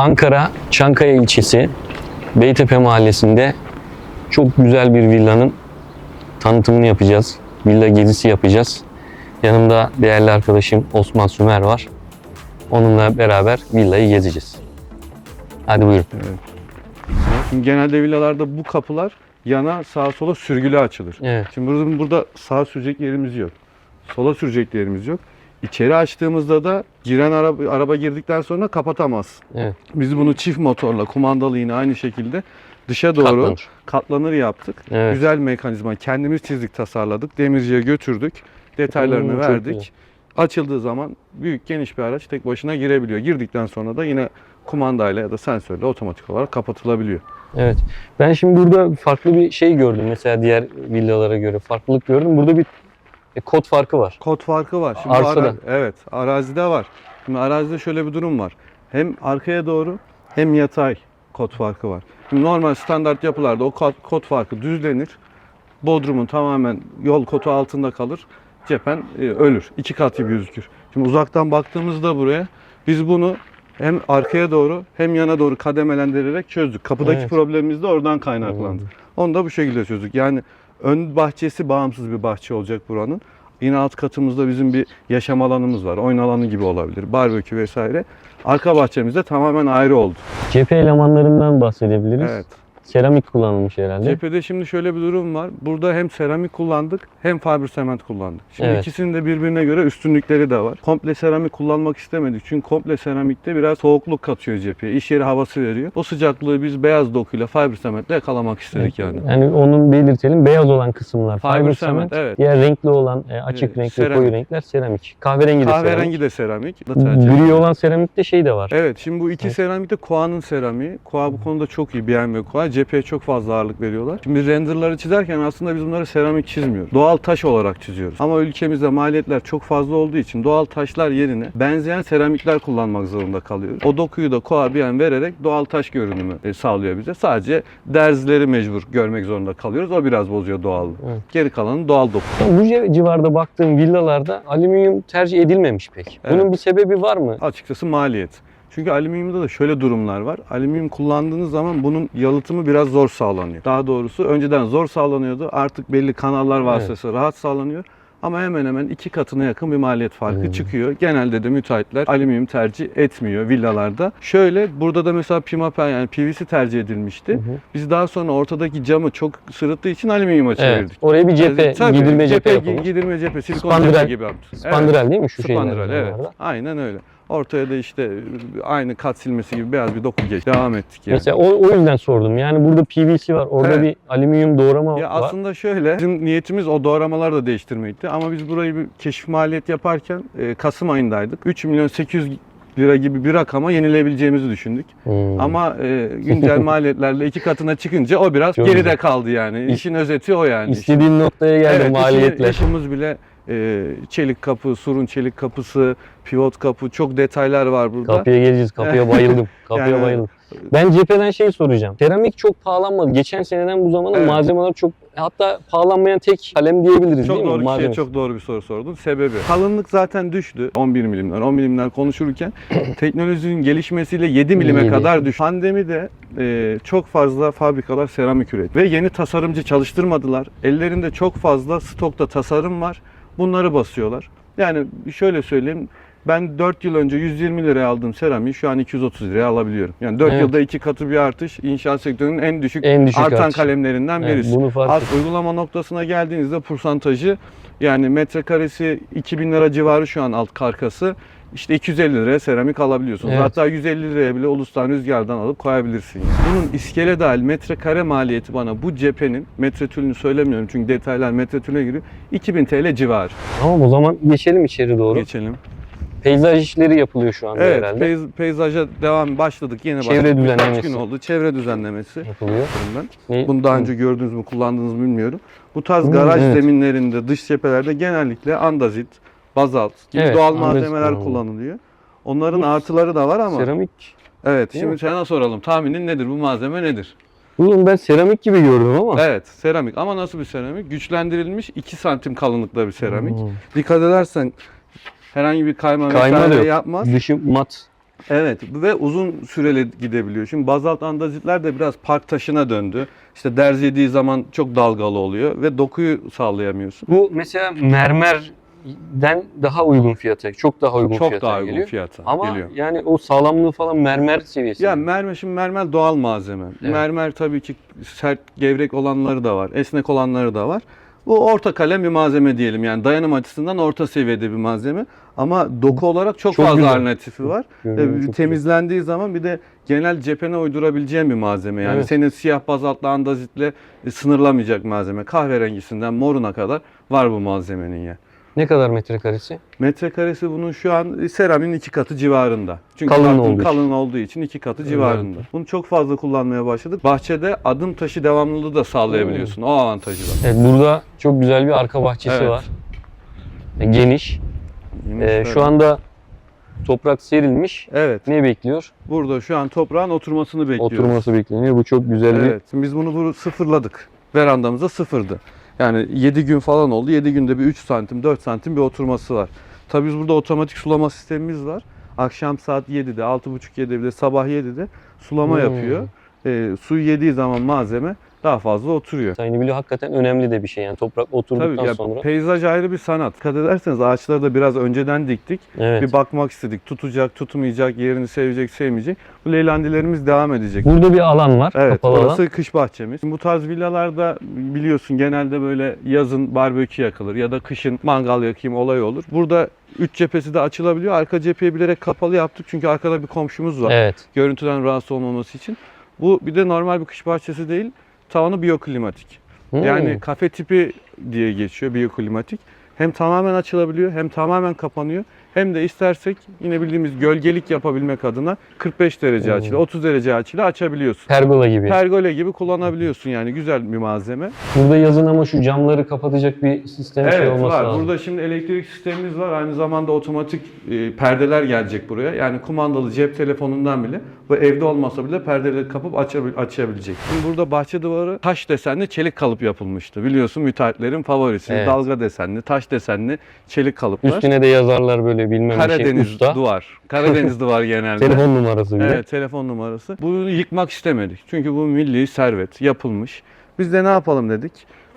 Ankara Çankaya ilçesi Beytepe mahallesinde çok güzel bir villanın tanıtımını yapacağız. Villa gezisi yapacağız. Yanımda değerli arkadaşım Osman Sümer var. Onunla beraber villayı gezeceğiz. Hadi buyurun. Şimdi genelde villalarda bu kapılar yana sağa sola sürgülü açılır. Evet. Şimdi burada, burada sağa sürecek yerimiz yok. Sola sürecek yerimiz yok. İçeri açtığımızda da giren araba, araba girdikten sonra kapatamaz. Evet. Biz bunu çift motorla, kumandalı yine aynı şekilde dışa doğru Katlanır. katlanır yaptık. Evet. Güzel mekanizma. Kendimiz çizdik, tasarladık. Demirciye götürdük. Detaylarını çok verdik. Açıldığı zaman büyük geniş bir araç tek başına girebiliyor. Girdikten sonra da yine kumandayla ya da sensörle otomatik olarak kapatılabiliyor. Evet. Ben şimdi burada farklı bir şey gördüm. Mesela diğer villalara göre farklılık gördüm. Burada bir e, kod farkı var. Kod farkı var. Şimdi Arsada. ara- evet, arazide var. Şimdi arazide şöyle bir durum var. Hem arkaya doğru hem yatay kod farkı var. Şimdi normal standart yapılarda o kod, kod farkı düzlenir. Bodrumun tamamen yol kotu altında kalır. Cephen e, ölür. İki kat gibi gözükür. Şimdi uzaktan baktığımızda buraya biz bunu hem arkaya doğru hem yana doğru kademelendirerek çözdük. Kapıdaki Evet. problemimiz de oradan kaynaklandı. Onu da bu şekilde çözdük. Yani ön bahçesi bağımsız bir bahçe olacak buranın. Yine alt katımızda bizim bir yaşam alanımız var. Oyun alanı gibi olabilir. Barbekü vesaire. Arka bahçemizde tamamen ayrı oldu. Cephe elemanlarından bahsedebiliriz. Evet. Seramik kullanılmış herhalde. Cephede şimdi şöyle bir durum var. Burada hem seramik kullandık hem fiber sement kullandık. Şimdi Evet. ikisinin de birbirine göre üstünlükleri de var. Komple seramik kullanmak istemedik. Çünkü komple seramikte biraz soğukluk katıyor cepheye. İş yeri havası veriyor. O sıcaklığı biz beyaz dokuyla fiber sementle yakalamak istedik yani. Yani onun belirtelim beyaz olan kısımlar Fiber fiber cement, cement, evet. diğer renkli olan e, açık Evet, renkli seramik. koyu renkler seramik. Kahverengi de Kahverengi seramik. de seramik. Da tercih Gri olan seramikte şey de var. Evet şimdi bu iki Evet. seramik de Koa'nın seramiği. Koa bu konuda çok iyi BMW Koa. Cepheye çok fazla ağırlık veriyorlar. Şimdi renderları çizerken aslında biz bunları seramik çizmiyoruz. Doğal taş olarak çiziyoruz. Ama ülkemizde maliyetler çok fazla olduğu için doğal taşlar yerine benzeyen seramikler kullanmak zorunda kalıyoruz. O dokuyu da Koa BM vererek doğal taş görünümü e, sağlıyor bize. Sadece derzileri mecbur görmek zorunda kalıyoruz. O biraz bozuyor doğallığı. Evet. Geri kalanı doğal doku. Bu ci- civarda baktığım villalarda alüminyum tercih edilmemiş pek. Bunun Evet. bir sebebi var mı? Açıkçası maliyet. Çünkü alüminyumda da şöyle durumlar var. Alüminyum kullandığınız zaman bunun yalıtımı biraz zor sağlanıyor. Daha doğrusu önceden zor sağlanıyordu. Artık belli kanallar vasıtasıyla rahat sağlanıyor. Ama hemen hemen iki katına yakın bir maliyet farkı Hmm. çıkıyor. Genelde de müteahhitler alüminyum tercih etmiyor villalarda. Şöyle burada da mesela pimapen yani PVC tercih edilmişti. Hı. Biz daha sonra ortadaki camı çok sırıttığı için alüminyuma Evet. çevirdik. Oraya bir cephe, Yani tabii, gidilme cephe, gi- yapılmış. Gidilme cephe, silikon cephe gibi yaptık. Evet. Spandrel değil mi şu şeyler? Spandrel evet. Aynen öyle. Ortaya da işte aynı kat silmesi gibi beyaz bir doku geç. Devam ettik yani. Mesela o, o yüzden sordum. Yani burada PVC var. Orada Evet. bir alüminyum doğrama Ya var. aslında şöyle, bizim niyetimiz o doğramaları da değiştirmekti. Ama biz burayı bir keşif maliyet yaparken e, Kasım ayındaydık. 3 milyon 800 lira gibi bir rakama yenilebileceğimizi düşündük. Hmm. Ama e, güncel maliyetlerle iki katına çıkınca o biraz Çok geride güzel. kaldı yani. İşin özeti o yani. istediğin noktaya geldi Evet, maliyetler. işin- işimiz bile e, çelik kapı, surun çelik kapısı, pivot kapı çok detaylar var burada. Kapıya geleceğiz. Kapıya bayıldım. Kapıya Yani- bayıldım. Ben cepheden şey soracağım. Seramik çok pahalanmadı. Geçen seneden bu zamana Evet. malzemeler çok hatta pahalanmayan tek kalem diyebiliriz Çok değil mi? doğru kişiye Malzemesi. çok doğru bir soru sordun. Sebebi kalınlık zaten düştü. 11 milimler, 10 milimler konuşurken teknolojinin gelişmesiyle 7 milime kadar düştü. Pandemide e, çok fazla fabrikalar seramik üretti ve yeni tasarımcı çalıştırmadılar. Ellerinde çok fazla stokta tasarım var. Bunları basıyorlar. Yani şöyle söyleyeyim. Ben 4 yıl önce 120 liraya aldığım seramiği şu an 230 liraya alabiliyorum. Yani 4 Evet. yılda iki katı bir artış inşaat sektörünün en düşük, En düşük artan artış. kalemlerinden Evet, birisi. bunu fark Az uygulama noktasına geldiğinizde porsantajı yani metrekaresi 2000 lira civarı şu an alt karkası. İşte 250 liraya seramik alabiliyorsunuz. Evet. Hatta 150 liraya bile ulustan rüzgardan alıp koyabilirsiniz. Bunun iskele dahil metrekare maliyeti bana bu cephenin metretülünü söylemiyorum çünkü detaylar metretüle giriyor. 2000 TL civarı. Tamam o zaman geçelim içeri doğru. Geçelim. Peyzaj işleri yapılıyor şu anda Evet, herhalde. peyz- peyzaja devam başladık. Yeni Çevre başladık. Düzenlemesi. gün oldu. Çevre düzenlemesi. Yapılıyor. Ben. Bunu daha önce gördünüz mü, kullandınız mı bilmiyorum. Bu tarz Hmm, garaj evet. zeminlerinde, dış cephelerde genellikle andazit, bazalt gibi Evet, doğal malzemeler kullanılıyor. kullanılıyor. Onların Bu artıları da var ama. Seramik. Evet, Değil şimdi mi? sana soralım. Tahminin nedir? Bu malzeme nedir? Oğlum ben seramik gibi gördüm ama. Evet, seramik. Ama nasıl bir seramik? Güçlendirilmiş 2 santim kalınlıkta bir seramik. Hmm. Dikkat edersen herhangi bir kayma, Kayma da vesaire yok. yapmaz. Dışı mat. Evet ve uzun süreli gidebiliyor. Şimdi bazalt andazitler de biraz park taşına döndü. İşte derz yediği zaman çok dalgalı oluyor ve dokuyu sağlayamıyorsun. Bu mesela mermerden daha uygun fiyata, çok daha uygun çok fiyata daha uygun geliyor. fiyata Ama geliyor. yani o sağlamlığı falan mermer seviyesi. Ya mermer şimdi mermer doğal malzeme. Evet. Mermer tabii ki sert, gevrek olanları da var, esnek olanları da var. Bu orta kalem bir malzeme diyelim. Yani dayanım açısından orta seviyede bir malzeme. Ama doku olarak çok, Çok fazla güzel. alternatifi var. Görünüyor, Ee, temizlendiği zaman bir de genel cephene uydurabileceğin bir malzeme. Yani Evet. senin siyah bazaltlı andazitle e, sınırlamayacak malzeme. Kahverengisinden moruna kadar var bu malzemenin ya. Ne kadar metrekaresi? Metrekaresi bunun şu an seramin iki katı civarında. Çünkü Kalın kalın, olduğu için. kalın olduğu için iki katı civarında. Bunu çok fazla kullanmaya başladık. Bahçede adım taşı devamlılığı da sağlayabiliyorsun. O avantajı var. Evet burada çok güzel bir arka bahçesi Evet. var. E, Geniş. E, şöyle. şu anda toprak serilmiş. Evet. Ne bekliyor? Burada şu an toprağın oturmasını bekliyoruz. Oturması bekleniyor. Bu çok güzel bir Evet. Biz bunu bu- sıfırladık. Verandamızda sıfırdı. Yani 7 gün falan oldu. 7 günde bir 3 santim, 4 santim bir oturması var. Tabii biz burada otomatik sulama sistemimiz var. Akşam saat 7'de, 6.30-7'de bir de sabah 7'de sulama Hmm. yapıyor. Ee, suyu yediği zaman malzeme daha fazla oturuyor. Sayını biliyor hakikaten önemli de bir şey yani toprak oturduktan Tabii ya, sonra. peyzaj ayrı bir sanat. Dikkat ederseniz ağaçları da biraz önceden diktik. Evet. Bir bakmak istedik. Tutacak, tutmayacak, yerini sevecek, sevmeyecek. Bu leylandilerimiz devam edecek. Burada bir alan var. Evet, kapalı orası alan. kış bahçemiz. Bu tarz villalarda biliyorsun genelde böyle yazın barbekü yakılır ya da kışın mangal yakayım olay olur. Burada üç cephesi de açılabiliyor. Arka cepheyi bilerek kapalı yaptık çünkü arkada bir komşumuz var. Evet. Görüntüden rahatsız olmaması için. Bu bir de normal bir kış bahçesi değil. Tavanı biyoklimatik. Hmm. Yani kafe tipi diye geçiyor biyoklimatik. Hem tamamen açılabiliyor hem tamamen kapanıyor. Hem de istersek yine bildiğimiz gölgelik yapabilmek adına 45 derece Hmm. açıyla 30 derece açıyla açabiliyorsun. pergola gibi. Pergole gibi kullanabiliyorsun yani güzel bir malzeme. Burada yazın ama şu camları kapatacak bir sistem şey Evet olması var. lazım. Burada şimdi elektrik sistemimiz var. Aynı zamanda otomatik e, perdeler gelecek buraya. Yani kumandalı cep telefonundan bile bu evde olmasa bile perdeleri kapıp açabil- açabilecek. Şimdi burada bahçe duvarı taş desenli çelik kalıp yapılmıştı. Biliyorsun müteahhitlerin favorisi. Evet. Dalga desenli, taş desenli çelik kalıplar. Üstüne de yazarlar böyle bilmem bir şey Karadeniz usta. duvar. Karadeniz duvar genelde. Telefon numarası bile. Evet telefon numarası. Bunu yıkmak istemedik. Çünkü bu milli servet yapılmış. Biz de ne yapalım dedik.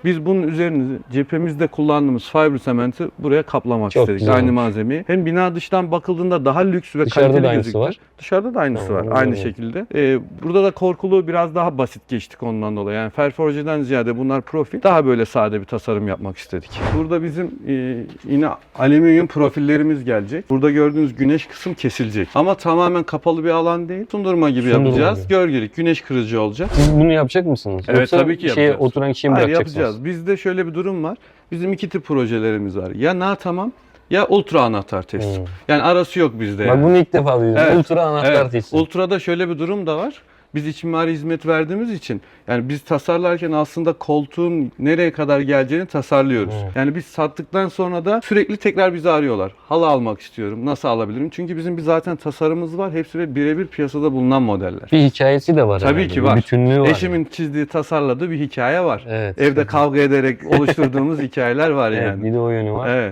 Biz bunun üzerine cephemizde kullandığımız fiber sementi buraya kaplamak Çok istedik. güzel Aynı malzemeyi. Hem bina dıştan bakıldığında daha lüks ve Dışarıda kaliteli da aynısı gözüktü. var. Dışarıda da aynısı Tamam, var. onu Aynı şekilde. Ee, burada da korkulu biraz daha basit geçtik ondan dolayı. Yani Ferforge'den ziyade bunlar profil. Daha böyle sade bir tasarım yapmak istedik. Burada bizim e, yine alüminyum profillerimiz gelecek. Burada gördüğünüz güneş kısım kesilecek. Ama tamamen kapalı bir alan değil. Sundurma gibi Sundurma yapacağız. gibi. Gölgelik, güneş kırıcı olacak. Siz bunu yapacak mısınız? Evet, Yoksa tabii ki şeye, yapacağız. oturan kişiye mi Hayır bırakacaksınız? yapacağız. Bizde şöyle bir durum var. Bizim iki tip projelerimiz var. Ya na tamam ya ultra anahtar testi. Hmm. Yani arası yok bizde. Bak yani. bunu ilk defa duydum. Evet, Ultra anahtar Evet. testi. Ultra'da şöyle bir durum da var. Biz iç mimari hizmet verdiğimiz için yani biz tasarlarken aslında koltuğun nereye kadar geleceğini tasarlıyoruz. Evet. Yani biz sattıktan sonra da sürekli tekrar bizi arıyorlar. Halı almak istiyorum. Nasıl alabilirim? Çünkü bizim bir zaten tasarımımız var. Hepsi de birebir piyasada bulunan modeller. Bir hikayesi de var Tabii herhalde. ki Bir var. bütünlüğü var. Eşimin çizdiği, tasarladığı bir hikaye var. Evet. Evde kavga ederek oluşturduğumuz hikayeler var Evet, yani. bir de o yönü var. Evet.